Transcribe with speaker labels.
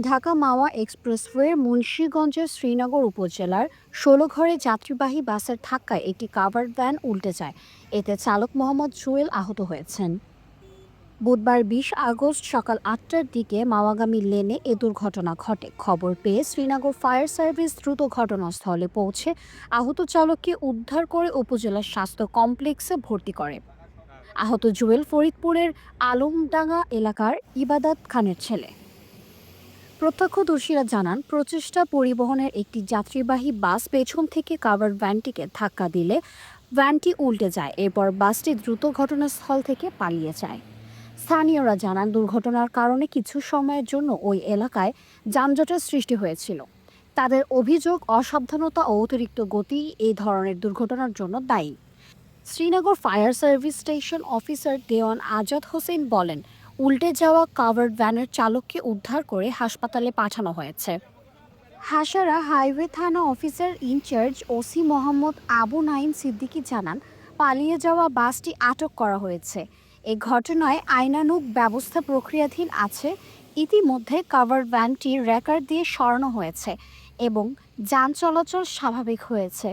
Speaker 1: ঢাকা মাওয়া expressway মুন্সীগঞ্জের শ্রীনগর উপজেলার ষোলোঘরে যাত্রীবাহী বাসের ধাক্কায় একটি কাভার্ড ভ্যান উল্টে যায়। এতে চালক মোহাম্মদ জুয়েল আহত হয়েছেন। বুধবার বিশ আগস্ট সকাল আটটার দিকে মাওয়াগামী লেনে এ দুর্ঘটনা ঘটে। খবর পেয়ে শ্রীনগর ফায়ার সার্ভিস দ্রুত ঘটনাস্থলে পৌঁছে আহত চালককে উদ্ধার করে উপজেলা স্বাস্থ্য কমপ্লেক্সে ভর্তি করে। আহত জুয়েল ফরিদপুরের আলমডাঙ্গা এলাকার ইবাদাত খানের ছেলে। প্রত্যক্ষদর্শীরা জানান, প্রচেষ্টা পরিবহনের একটি যাত্রীবাহী বাস পেছন থেকে কাভার ভ্যানটিকে ধাক্কা দিলে ভ্যানটি উল্টে যায়, এরপর বাসটি দ্রুত ঘটনাস্থল থেকে পালিয়ে যায়। স্থানীয়রা জানান, দুর্ঘটনার কারণে কিছু সময়ের জন্য ওই এলাকায় যানজটের সৃষ্টি হয়েছিল। তাদের অভিযোগ অসাবধানতা ও অতিরিক্ত গতি এই ধরনের দুর্ঘটনার জন্য দায়ী। Srinagar fire service station officer Dewan Azad Hossain বলেন উল্টে যাওয়া কাভার্ড ভ্যানের চালককে উদ্ধার করে হাসপাতালে পাঠানো হয়েছে। হাসারা হাইওয়ে থানা officer in charge OC Mohammad Abu Naim Siddiqui জানান, পালিয়ে যাওয়া বাসটি আটক করা হয়েছে। এ ঘটনায় আইনানুগ ব্যবস্থা প্রক্রিয়াধীন আছে। ইতিমধ্যে কাভার্ড ভ্যানটি র্যাকার দিয়ে সরানো হয়েছে এবং যান চলাচল স্বাভাবিক হয়েছে।